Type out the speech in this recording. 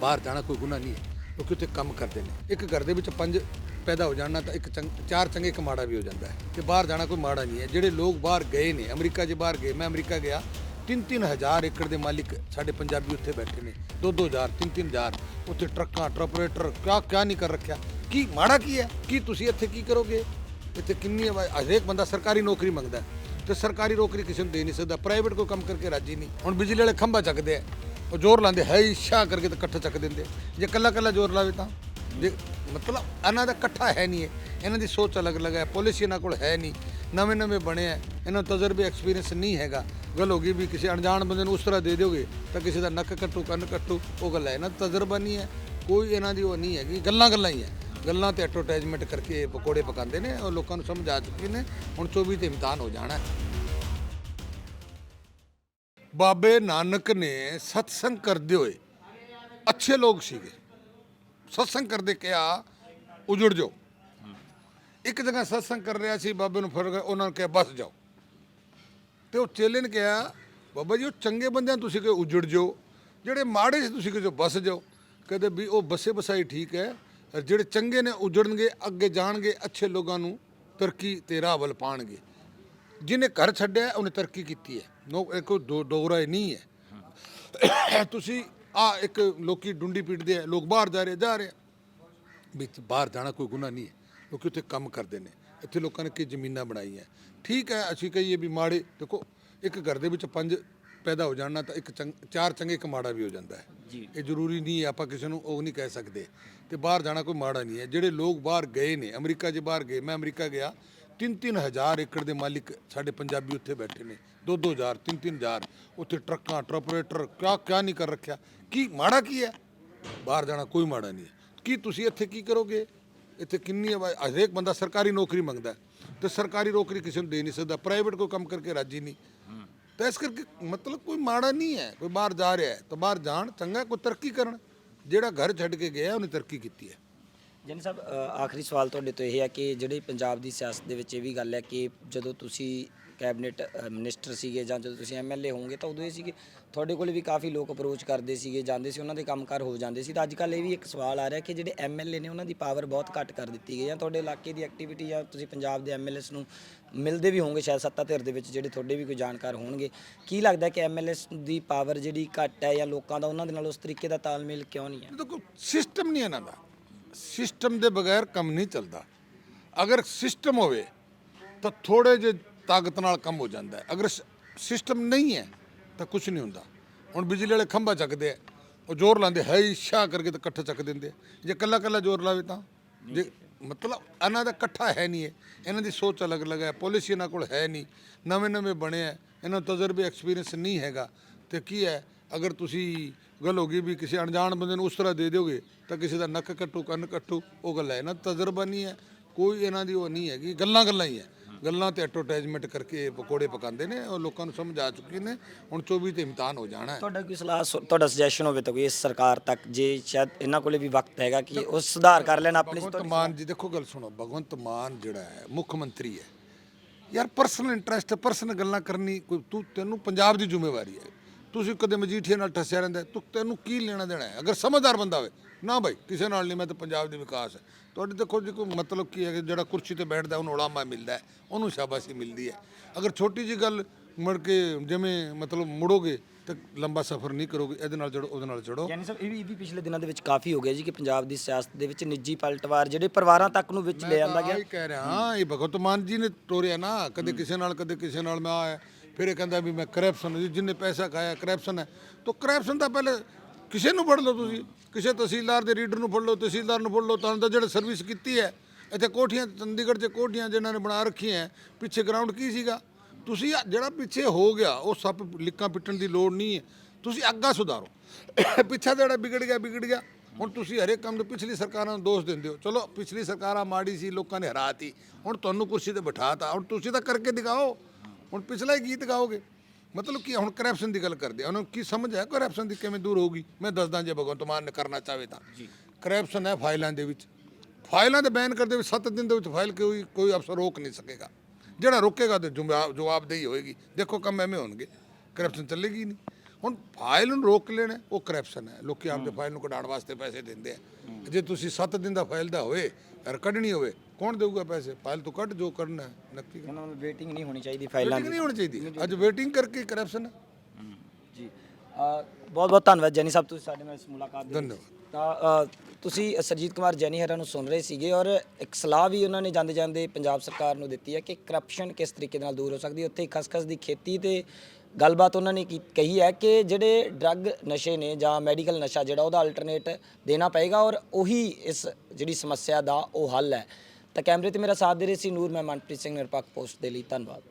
ਬਾਹਰ ਜਾਣਾ ਕੋਈ ਗੁਨਾਹ ਨਹੀਂ ਹੈ, ਕਿਉਂਕਿ ਉੱਥੇ ਕੰਮ ਕਰਦੇ ਨੇ। ਇੱਕ ਘਰ ਦੇ ਵਿੱਚ ਪੰਜ ਪੈਦਾ ਹੋ ਜਾਣਾ ਤਾਂ ਇੱਕ ਚੰਗ ਚਾਰ ਚੰਗੇ ਇੱਕ ਮਾੜਾ ਵੀ ਹੋ ਜਾਂਦਾ ਹੈ। ਤੇ ਬਾਹਰ ਜਾਣਾ ਕੋਈ ਮਾੜਾ ਨਹੀਂ ਹੈ। ਜਿਹੜੇ ਲੋਕ ਬਾਹਰ ਗਏ ਨੇ, ਅਮਰੀਕਾ ਜੇ ਬਾਹਰ ਗਏ, ਮੈਂ ਅਮਰੀਕਾ ਗਿਆ ਤਿੰਨ ਤਿੰਨ ਹਜ਼ਾਰ ਏਕੜ ਦੇ ਮਾਲਿਕ ਸਾਡੇ ਪੰਜਾਬੀ ਉੱਥੇ ਬੈਠੇ ਨੇ। ਦੋ ਦੋ ਹਜ਼ਾਰ ਤਿੰਨ ਤਿੰਨ ਹਜ਼ਾਰ, ਉੱਥੇ ਟਰੱਕਾਂ ਟਰਪਰੇਟਰ ਕਿਆ ਕਿਆ ਨਹੀਂ ਕਰ ਰੱਖਿਆ। ਕੀ ਮਾੜਾ ਕੀ ਹੈ? ਕੀ ਤੁਸੀਂ ਇੱਥੇ ਕੀ ਕਰੋਗੇ? ਇੱਥੇ ਕਿੰਨੀ ਆਵਾਜ਼ ਹਰੇਕ ਬੰਦਾ ਸਰਕਾਰੀ ਨੌਕਰੀ ਮੰਗਦਾ ਹੈ। ਤੇ ਸਰਕਾਰੀ ਨੌਕਰੀ ਕਿਸੇ ਨੂੰ ਦੇ ਨਹੀਂ ਸਕਦਾ। ਪ੍ਰਾਈਵੇਟ ਕੋਈ ਕੰਮ ਕਰਕੇ ਰਾਜੀ ਨਹੀਂ। ਹੁਣ ਬਿਜਲੀ ਵਾਲੇ ਖੰਭਾ ਚੱਕਦੇ ਆ। ਉਹ ਜ਼ੋਰ ਲਾਉਂਦੇ ਹੈ ਹੀ ਕਰਕੇ ਤਾਂ ਇਕੱਠਾ ਚੱਕ ਦਿੰਦੇ। ਜੇ ਇਕੱਲਾ ਇਕੱਲਾ ਜ਼ੋਰ ਲਾਵੇ ਤਾਂ, ਜੇ ਮਤਲਬ ਇਹਨਾਂ ਦਾ ਇਕੱਠਾ ਹੈ ਨਹੀਂ ਹੈ ਇਹਨਾਂ ਦੀ ਸੋਚ ਅਲੱਗ-ਅਲੱਗ ਹੈ ਪਾਲਿਸੀ ਇਹਨਾਂ ਕੋਲ ਹੈ ਨਹੀਂ। ਨਵੇਂ-ਨਵੇਂ ਬਣੇ ਆ ਇਹਨਾਂ ਨੂੰ ਤਜਰਬੇ ਐਕਸਪੀਰੀਅੰਸ ਨਹੀਂ ਹੈਗਾ। ਗੱਲ ਹੋ ਗਈ ਵੀ ਕਿਸੇ ਅਣਜਾਣ ਬੰਦੇ ਨੂੰ ਉਸ ਤਰ੍ਹਾਂ ਦੇ ਦਿਓਗੇ, ਤਾਂ ਕਿਸੇ ਦਾ ਨੱਕ ਕੱਟੂ, ਕੰਨ ਕੱਟੂ, ਉਹ ਗੱਲ ਹੈ। ਇਹਨਾਂ ਦਾ ਤਜਰਬਾ ਨਹੀਂ ਹੈ, ਕੋਈ ਇਹਨਾਂ ਦੀ ਉਹ ਨਹੀਂ ਹੈਗੀ ਗੱਲਾਂ-ਗੱਲਾਂ ਹੀ ਹੈ। ਗੱਲਾਂ ਤੇ ਐਡਵਰਟਾਈਜ਼ਮੈਂਟ ਕਰਕੇ ਪਕੌੜੇ ਪਕਾਉਂਦੇ ਨੇ, ਉਹ ਲੋਕਾਂ ਨੂੰ ਸਮਝ ਆ ਚੁੱਕੀ ਨੇ, ਹੁਣ 24 ਤੇ ਇਮਤਿਹਾਨ ਹੋ ਜਾਣਾ ਬਾਬੇ ਨਾਨਕ ਨੇ ਸਤਸੰਗ ਕਰਦੇ ਹੋਏ ਅੱਛੇ ਲੋਕ ਸੀਗੇ। ਸਤਸੰਗ ਕਰਦੇ ਕਿਹਾ, ਉਜੜ ਜਾਓ। ਇੱਕ ਜਗ੍ਹਾ ਸਤਸੰਗ ਕਰ ਰਿਹਾ ਸੀ, ਬਾਬੇ ਨੂੰ ਫਿਰ ਉਹਨਾਂ ਨੇ ਕਿਹਾ, ਬਸ ਜਾਓ। ਤੇ ਉਹ ਚੇਲੇ ਨੇ ਕਿਹਾ, ਬਾਬਾ ਜੀ, ਉਹ ਚੰਗੇ ਬੰਦਿਆਂ ਨੂੰ ਤੁਸੀਂ ਕਿ ਉਜੜ ਜਾਓ? ਜਿਹੜੇ ਮਾੜੇ ਸੀ, ਤੁਸੀਂ ਕਿ ਜੋ ਬਸ ਜਾਓ? ਕਹਿੰਦੇ ਵੀ ਉਹ ਬਸੇ ਬਸਾਈ ਠੀਕ ਹੈ ਜਿਹੜੇ ਚੰਗੇ ਨੇ, ਉਜੜਨਗੇ, ਅੱਗੇ ਜਾਣਗੇ, ਅੱਛੇ ਲੋਕਾਂ ਨੂੰ ਤਰੱਕੀ ਤੇ ਰਾਹ ਵੱਲ ਪਾਣਗੇ। ਜਿਹਨੇ ਘਰ ਛੱਡਿਆ ਉਹਨੇ ਤਰੱਕੀ ਕੀਤੀ ਹੈ। ਨੋ ਇਹ ਕੋਈ ਦੋ ਹੀ ਨਹੀਂ ਹੈ। ਤੁਸੀਂ ਆ ਇੱਕ ਲੋਕੀ ਡੁੰਡੀ ਪੀਟਦੇ ਆ ਲੋਕ ਬਾਹਰ ਜਾ ਰਹੇ ਜਾ ਰਹੇ ਵਿੱਚ ਬਾਹਰ ਜਾਣਾ ਕੋਈ ਗੁਨਾਹ ਨਹੀਂ ਹੈ। ਕਿਉਂਕਿ ਉੱਥੇ ਕੰਮ ਕਰਦੇ ਨੇ। ਇੱਥੇ ਲੋਕਾਂ ਨੇ ਕੀ ਜ਼ਮੀਨਾਂ ਬਣਾਈਆਂ। ਠੀਕ ਹੈ ਅਸੀਂ ਕਹੀਏ ਵੀ ਮਾੜੇ ਦੇਖੋ ਇੱਕ ਘਰ ਦੇ ਵਿੱਚ ਪੰਜ ਪੈਦਾ ਹੋ ਜਾਣਾ ਤਾਂ ਇੱਕ ਚਾਰ ਚੰਗੇ ਇੱਕ ਮਾੜਾ ਵੀ ਹੋ ਜਾਂਦਾ ਹੈ। ਇਹ ਜ਼ਰੂਰੀ ਨਹੀਂ ਹੈ ਆਪਾਂ ਕਿਸੇ ਨੂੰ ਉਹ ਨਹੀਂ ਕਹਿ ਸਕਦੇ। ਤੇ ਬਾਹਰ ਜਾਣਾ ਕੋਈ ਮਾੜਾ ਨਹੀਂ ਹੈ। ਜਿਹੜੇ ਲੋਕ ਬਾਹਰ ਗਏ ਨੇ ਅਮਰੀਕਾ 'ਚ ਬਾਹਰ ਗਏ ਮੈਂ ਅਮਰੀਕਾ ਗਿਆ ਤਿੰਨ ਤਿੰਨ ਹਜ਼ਾਰ ਏਕੜ ਦੇ ਮਾਲਿਕ ਸਾਡੇ ਪੰਜਾਬੀ ਉੱਥੇ ਬੈਠੇ ਨੇ। ਦੋ ਦੋ ਹਜ਼ਾਰ ਤਿੰਨ ਤਿੰਨ ਹਜ਼ਾਰ। ਉੱਥੇ ਟਰੱਕਾਂ, ਟਰਪਰੇਟਰ, ਕਿਆ ਕਿਆ ਨਹੀਂ ਕਰ ਰੱਖਿਆ। ਕੀ ਮਾੜਾ ਕੀ ਹੈ? ਬਾਹਰ ਜਾਣਾ ਕੋਈ ਮਾੜਾ ਨਹੀਂ ਹੈ। ਕੀ ਤੁਸੀਂ ਇੱਥੇ ਕੀ ਕਰੋਗੇ? ਇੱਥੇ ਕਿੰਨੀ ਹਰੇਕ ਬੰਦਾ ਸਰਕਾਰੀ ਨੌਕਰੀ ਮੰਗਦਾ ਹੈ। ਤੇ ਸਰਕਾਰੀ ਨੌਕਰੀ ਕਿਸੇ ਨੂੰ ਦੇ ਨਹੀਂ ਸਕਦਾ। ਪ੍ਰਾਈਵੇਟ ਕੋਈ ਕੰਮ ਕਰਕੇ ਰਾਜੀ ਨਹੀਂ। ਤਾਂ ਇਸ ਕਰਕੇ ਮਤਲਬ ਕੋਈ ਮਾੜਾ ਨਹੀਂ ਹੈ। ਕੋਈ ਬਾਹਰ ਜਾ ਰਿਹਾ ਹੈ ਤਾਂ ਬਾਹਰ ਜਾਣ, ਚੰਗਾ ਕੋਈ ਤਰੱਕੀ ਕਰਨ। ਜਿਹੜਾ ਘਰ ਛੱਡ ਕੇ ਗਿਆ, ਉਹਨੇ ਤਰੱਕੀ ਕੀਤੀ ਹੈ। ਜਨ ਸਾਹਿਬ ਅ, ਆਖਰੀ ਸਵਾਲ ਤੁਹਾਡੇ ਤੋਂ ਇਹ ਹੈ ਕਿ ਜਿਹੜੀ ਪੰਜਾਬ ਦੀ ਸਿਆਸਤ ਦੇ ਵਿੱਚ ਇਹ ਵੀ ਗੱਲ ਹੈ ਕਿ ਜਦੋਂ ਤੁਸੀਂ ਕੈਬਨਿਟ ਅ, ਮਿਨਿਸਟਰ ਸੀਗੇ ਜਾਂ ਜਦੋਂ ਤੁਸੀਂ ਐਮਐਲਏ ਹੋਵੋਗੇ ਤਾਂ ਉਦੋਂ ਇਹ ਸੀਗੇ ਤੁਹਾਡੇ ਕੋਲ ਵੀ ਕਾਫੀ ਲੋਕ ਅਪਰੋਚ ਕਰਦੇ ਸੀਗੇ ਜਾਂਦੇ ਸੀ ਉਹਨਾਂ ਦੇ ਕੰਮਕਾਰ ਹੋ ਜਾਂਦੇ ਸੀ। ਤਾਂ ਅੱਜ ਕੱਲ੍ਹ ਇਹ ਵੀ ਇੱਕ ਸਵਾਲ ਆ ਰਿਹਾ ਕਿ ਜਿਹੜੇ ਐਮਐਲਏ ਨੇ ਉਹਨਾਂ ਦੀ ਪਾਵਰ ਬਹੁਤ ਘੱਟ ਕਰ ਦਿੱਤੀ ਗਈ ਜਾਂ ਤੁਹਾਡੇ ਇਲਾਕੇ ਦੀ ਐਕਟੀਵਿਟੀ ਜਾਂ ਤੁਸੀਂ ਪੰਜਾਬ ਦੇ ਐਮਐਲਏਸ ਨੂੰ ਮਿਲਦੇ ਵੀ ਹੋਵੋਗੇ ਸ਼ਾਇਦ ਸੱਤਾ ਧਿਰ ਦੇ ਵਿੱਚ ਜਿਹੜੇ ਤੁਹਾਡੇ ਵੀ ਕੋਈ ਜਾਣਕਾਰ ਹੋਣਗੇ। ਕੀ ਲੱਗਦਾ ਕਿ ਐਮਐਲਏਸ ਦੀ ਪਾਵਰ ਜਿਹੜੀ ਘੱਟ ਹੈ ਜਾਂ ਲੋਕਾਂ ਦਾ ਉਹਨਾਂ ਦੇ ਨਾਲ ਉਸ ਤਰੀਕੇ ਦਾ ਤਾਲਮੇਲ ਕਿਉਂ ਨਹੀਂ ਹੈ? ਦੇਖੋ ਸਿਸਟਮ ਨਹੀਂ ਇਹਨਾਂ ਦਾ। ਸਿਸਟਮ ਦੇ ਬਗੈਰ ਕੰਮ ਨਹੀਂ ਚੱਲਦਾ। ਅਗਰ ਸਿਸਟਮ ਹੋਵੇ, ਤਾਂ ਥੋੜੇ ਜਿਹੇ ਤਾਕਤ ਨਾਲ ਕੰਮ ਹੋ ਜਾਂਦਾ ਹੈ। ਅਗਰ ਸਿਸਟਮ ਨਹੀਂ ਹੈ, ਤਾਂ ਕੁਝ ਨਹੀਂ ਹੁੰਦਾ। ਹੁਣ ਬਿਜਲੀ ਵਾਲੇ ਖੰਭਾ ਚੱਕਦੇ ਆ, ਉਹ ਜ਼ੋਰ ਲਾਉਂਦੇ ਹੈ ਹੀ ਸ਼ਾ ਕਰਕੇ ਤਾਂ ਇਕੱਠਾ ਚੱਕ ਦਿੰਦੇ ਜੇ ਕੱਲਾ ਕੱਲਾ ਜ਼ੋਰ ਲਾਵੇ ਤਾਂ? ਜੇ ਮਤਲਬ ਇਹਨਾਂ ਦਾ ਇਕੱਠਾ ਹੈ ਨਹੀਂ ਹੈ ਇਹਨਾਂ ਦੀ ਸੋਚ ਅਲੱਗ-ਅਲੱਗ ਹੈ ਪਾਲਿਸੀ ਇਹਨਾਂ ਕੋਲ ਹੈ ਨਹੀਂ। ਨਵੇਂ-ਨਵੇਂ ਬਣੇ ਆ, ਇਹਨਾਂ ਨੂੰ ਤਜਰਬੇ ਐਕਸਪੀਰੀਅੰਸ ਨਹੀਂ ਹੈਗਾ। ਤੇ ਕੀ ਹੈ ਅਗਰ ਤੁਸੀਂ ਗੱਲ ਹੋ ਗਈ ਵੀ ਕਿਸੇ ਅਣਜਾਣ ਬੰਦੇ ਨੂੰ ਉਸ ਤਰ੍ਹਾਂ ਦੇ ਦਿਓਗੇ ਤਾਂ ਕਿਸੇ ਦਾ ਨੱਕ ਕੱਟੂ ਕੰਨ ਕੱਟੂ ਉਹ ਗੱਲ ਹੈ ਇਹਨਾਂ ਦਾ ਤਜਰਬਾ ਨਹੀਂ ਹੈ। ਕੋਈ ਇਹਨਾਂ ਦੀ ਉਹ ਨਹੀਂ ਹੈਗੀ ਗੱਲਾਂ ਗੱਲਾਂ ਹੀ ਹੈ। ਗੱਲਾਂ ਤੇ ਐਡਵਰਟਾਈਜ਼ਮੈਂਟ ਕਰਕੇ ਪਕੌੜੇ ਪਕਾਉਂਦੇ ਨੇ ਉਹ ਲੋਕਾਂ ਨੂੰ ਸਮਝ ਆ ਚੁੱਕੀ ਨੇ ਹੁਣ 24 ਤੇ ਇਮਤਿਹਾਨ ਹੋ ਜਾਣਾ ਹੈ। ਤੁਹਾਡਾ ਕੋਈ ਸਲਾਹ ਤੁਹਾਡਾ ਸੁਜੈਸ਼ਨ ਹੋਵੇ ਤਾਂ ਕੋਈ ਇਸ ਸਰਕਾਰ ਤੱਕ ਜੇ ਸ਼ਾਇਦ ਇਹਨਾਂ ਕੋਲੇ ਵੀ ਵਕਤ ਹੈਗਾ ਕਿ ਉਹ ਸੁਧਾਰ ਕਰ ਲੈਣ ਆਪਣੀ ਭਗਵੰਤ ਮਾਨ ਜੀ ਦੇਖੋ ਗੱਲ ਸੁਣੋ ਭਗਵੰਤ ਮਾਨ ਜਿਹੜਾ ਹੈ ਮੁੱਖ ਮੰਤਰੀ ਹੈ। ਯਾਰ ਪਰਸਨਲ ਇੰਟਰਸਟ ਪਰਸਨਲ ਗੱਲਾਂ ਕਰਨੀ ਕੋਈ ਤੂੰ ਤੈਨੂੰ ਪੰਜਾਬ ਦੀ ਜ਼ਿੰਮੇਵਾਰੀ ਹੈ। ਤੁਸੀਂ ਕਦੇ ਮਜੀਠੀਏ ਨਾਲ ਠੱਸਿਆ ਰਹਿੰਦਾ ਤੂੰ ਤੈਨੂੰ ਕੀ ਲੈਣਾ ਦੇਣਾ ਹੈ? ਅਗਰ ਸਮਝਦਾਰ ਬੰਦਾ ਹੋਵੇ। ਨਾ ਭਾਈ ਕਿਸੇ ਨਾਲ ਨਹੀਂ ਮੈਂ ਤਾਂ ਪੰਜਾਬ ਦੇ ਵਿਕਾਸ ਹੈ। ਤੁਹਾਡੇ ਦੇਖੋ ਜੀ ਕੋਈ ਮਤਲਬ ਕੀ ਹੈ ਕਿ ਜਿਹੜਾ ਕੁਰਸੀ ਤੇ ਬੈਠਦਾ ਉਹਨੂੰ ਉਲਾਮਾ ਮਿਲਦਾ ਉਹਨੂੰ ਸ਼ਾਬਾਸ਼ੀ ਮਿਲਦੀ ਹੈ। ਅਗਰ ਛੋਟੀ ਜੀ ਗੱਲ ਮੁੜ ਕੇ ਜਿਵੇਂ ਮਤਲਬ ਮੁੜੋਗੇ ਤਾਂ ਲੰਬਾ ਸਫ਼ਰ ਨਹੀਂ ਕਰੋਗੇ ਇਹਦੇ ਨਾਲ ਜੜੋ ਉਹਦੇ ਨਾਲ ਜੜੋ। ਯਾਨੀ ਸਰ ਇਹ ਵੀ ਇਹ ਵੀ ਪਿਛਲੇ ਦਿਨਾਂ ਦੇ ਵਿੱਚ ਕਾਫੀ ਹੋ ਗਿਆ ਜੀ ਕਿ ਪੰਜਾਬ ਦੀ ਸਿਆਸਤ ਦੇ ਵਿੱਚ ਨਿੱਜੀ ਪਲਟਵਾਰ ਜਿਹੜੇ ਪਰਿਵਾਰਾਂ ਤੱਕ ਨੂੰ ਵਿੱਚ ਲੈ ਆਂਦਾ ਗਿਆ। ਆਹੀ ਕਹਿ ਰਿਹਾ ਹਾਂ ਇਹ ਭਗਵਤ ਮਾਨ ਜੀ ਨੇ ਤੋਰਿਆ ਨਾ ਕਦੇ ਕਿਸੇ ਨਾਲ ਕਦੇ ਕਿਸੇ ਨਾਲ ਮੈਂ ਆਇਆ। ਫਿਰ ਇਹ ਕਹਿੰਦਾ ਵੀ ਮੈਂ ਕਰਪਸ਼ਨ ਜਿੰਨੇ ਪੈਸਾ ਖਾਇਆ ਕਰਪਸ਼ਨ ਹੈ। ਤਾਂ ਕਰਪਸ਼ਨ ਤਾਂ ਪਹਿਲੇ ਕਿਸੇ ਨੂੰ ਫੜ ਲਓ ਤੁਸੀਂ। ਕਿਸੇ ਤਹਿਸੀਲਦਾਰ ਦੇ ਰੀਡਰ ਨੂੰ ਫੜ ਲਓ, ਤਹਿਸੀਲਦਾਰ ਨੂੰ ਫੜ ਲਓ, ਤਾਂ ਤਾਂ ਜਿਹੜੇ ਸਰਵਿਸ ਕੀਤੀ ਹੈ, ਇੱਥੇ ਕੋਠੀਆਂ, ਚੰਡੀਗੜ੍ਹ 'ਚ ਕੋਠੀਆਂ ਜਿਹਨਾਂ ਨੇ ਬਣਾ ਰੱਖੀਆਂ ਪਿੱਛੇ ਗਰਾਊਂਡ ਕੀ ਸੀਗਾ? ਤੁਸੀਂ ਜਿਹੜਾ ਪਿੱਛੇ ਹੋ ਗਿਆ, ਉਹ ਸੱਪ ਲਿੱਕਾਂ ਪਿੱਟਣ ਦੀ ਲੋੜ ਨਹੀਂ ਹੈ। ਤੁਸੀਂ ਅੱਗਾ ਸੁਧਾਰੋ। ਪਿੱਛਾ ਜਿਹੜਾ ਵਿਗੜ ਗਿਆ ਵਿਗੜ ਗਿਆ। ਹੁਣ ਤੁਸੀਂ ਹਰੇਕ ਕੰਮ ਨੂੰ ਪਿਛਲੀ ਸਰਕਾਰਾਂ ਨੂੰ ਦੋਸ਼ ਦਿੰਦੇ ਹੋ। ਚਲੋ, ਪਿਛਲੀ ਸਰਕਾਰਾਂ ਮਾੜੀ ਸੀ, ਲੋਕਾਂ ਨੇ ਹਰਾਤੀ। ਹੁਣ ਤੁਹਾਨੂੰ ਕੁਰਸੀ ਤੇ ਬਿਠਾਤਾ। ਹੁਣ ਤੁਸੀਂ ਤਾਂ ਕਰਕੇ ਦਿਖਾਓ। ਹੁਣ ਪਿਛਲਾ ਹੀ ਗੀਤ ਗਾਓਗੇ। ਮਤਲਬ ਕੀ ਹੁਣ ਕਰਪਸ਼ਨ ਦੀ ਗੱਲ ਕਰਦੇ ਆ। ਉਹਨਾਂ ਨੂੰ ਕੀ ਸਮਝ ਹੈ ਕਰਪਸ਼ਨ ਦੀ ਕਿਵੇਂ ਦੂਰ ਹੋਊਗੀ? ਮੈਂ ਦੱਸਦਾ ਜੇ ਭਗਵੰਤ ਮਾਨ ਨੇ ਕਰਨਾ ਚਾਹਵੇ ਤਾਂ। ਕਰਪਸ਼ਨ ਹੈ ਫਾਈਲਾਂ ਦੇ ਵਿੱਚ। ਫਾਈਲਾਂ ਦੇ ਬੈਨ ਕਰਦੇ ਵਿੱਚ 7 ਦਿਨ ਦੇ ਵਿੱਚ ਫਾਈਲ ਕੋਈ ਕੋਈ ਅਫਸਰ ਰੋਕ ਨਹੀਂ ਸਕੇਗਾ। ਜਿਹੜਾ ਰੋਕੇਗਾ ਤੇ ਜਵਾਬ ਜਵਾਬਦੇਹੀ ਹੋਏਗੀ। ਦੇਖੋ ਕੰਮ ਐਵੇਂ ਹੋਣਗੇ। ਕਰਪਸ਼ਨ ਚੱਲੇਗੀ ਨਹੀਂ। ਹੁਣ ਫਾਈਲ ਨੂੰ ਰੋਕ ਲੈਣਾ ਉਹ ਕਰਪਸ਼ਨ ਹੈ। ਲੋਕੀ ਆਪਦੇ ਫਾਈਲ ਨੂੰ ਕਢਾਉਣ ਵਾਸਤੇ ਪੈਸੇ ਦਿੰਦੇ ਆ। ਜੇ ਤੁਸੀਂ 7 ਦਿਨ ਦਾ ਫਾਈਲ ਦਾ ਹੋਵੇ ਯਾਰ ਕੱਢਣੀ ਹੋਵੇ। ਕੌਣ ਦੇਊਗਾ ਪੈਸੇ? ਫਾਈਲ ਤੋਂ ਕੱਢ ਜੋ ਕਰਨਾ ਹੈ ਨੱਕੀ ਉਹਨਾਂ ਨੂੰ ਵੇਟਿੰਗ ਨਹੀਂ ਹੋਣੀ ਚਾਹੀਦੀ ਫਾਈਲਾਂ ਵੇਟਿੰਗ ਨਹੀਂ ਹੋਣੀ ਚਾਹੀਦੀ। ਅੱਜ ਵੇਟਿੰਗ ਕਰਕੇ ਕਰਪਸ਼ਨ ਹੈ। ਜੀ। ਬਹੁਤ ਬਹੁਤ ਧੰਨਵਾਦ ਜੈਨੀ ਸਾਹਿਬ ਤੁਸੀਂ ਸਾਡੇ ਨਾਲ ਇਸ ਮੁਲਾਕਾਤ ਦੇ ਵਿੱਚ। ਧੰਨਵਾਦ। ਤਾਂ ਅ, ਤੁਸੀਂ ਸਰਜੀਤ ਕੁਮਾਰ ਜੈਨੀ ਹਰਾਂ ਨੂੰ ਸੁਣ ਰਹੇ ਸੀਗੇ ਔਰ ਇੱਕ ਸਲਾਹ ਵੀ ਉਹਨਾਂ ਨੇ ਜਾਂਦੇ ਜਾਂਦੇ ਪੰਜਾਬ ਸਰਕਾਰ ਨੂੰ ਦਿੱਤੀ ਹੈ ਕਿ ਕਰਪਸ਼ਨ ਕਿਸ ਤਰੀਕੇ ਨਾਲ ਦੂਰ ਹੋ ਸਕਦੀ ਹੈ। ਉੱਥੇ ਖਸਖਸ ਦੀ ਖੇਤੀ ਤੇ ਗੱਲਬਾਤ ਉਹਨਾਂ ਨੇ ਕੀ ਕਹੀ ਹੈ ਕਿ ਜਿਹੜੇ ਡਰੱਗ ਨਸ਼ੇ ਨੇ ਜਾਂ ਮੈਡੀਕਲ ਨਸ਼ਾ ਜਿਹੜਾ ਉਹਦਾ ਅਲਟਰਨੇਟ ਦੇਣਾ ਪਏਗਾ ਔਰ ਉਹੀ ਇਸ ਜਿਹੜੀ ਸਮੱਸਿਆ ਦਾ ਉਹ ਹੱਲ ਹੈ। ਤਾਂ ਕੈਮਰੇ ਤੇ ਮੇਰਾ ਸਾਥ ਦੇ ਰਹੇ ਸੀ ਨੂਰ ਮੈਂ ਮਨਪ੍ਰੀਤ ਸਿੰਘ ਨਿਰਪੱਖ ਪੋਸਟ ਦੇ ਲਈ, ਧੰਨਵਾਦ।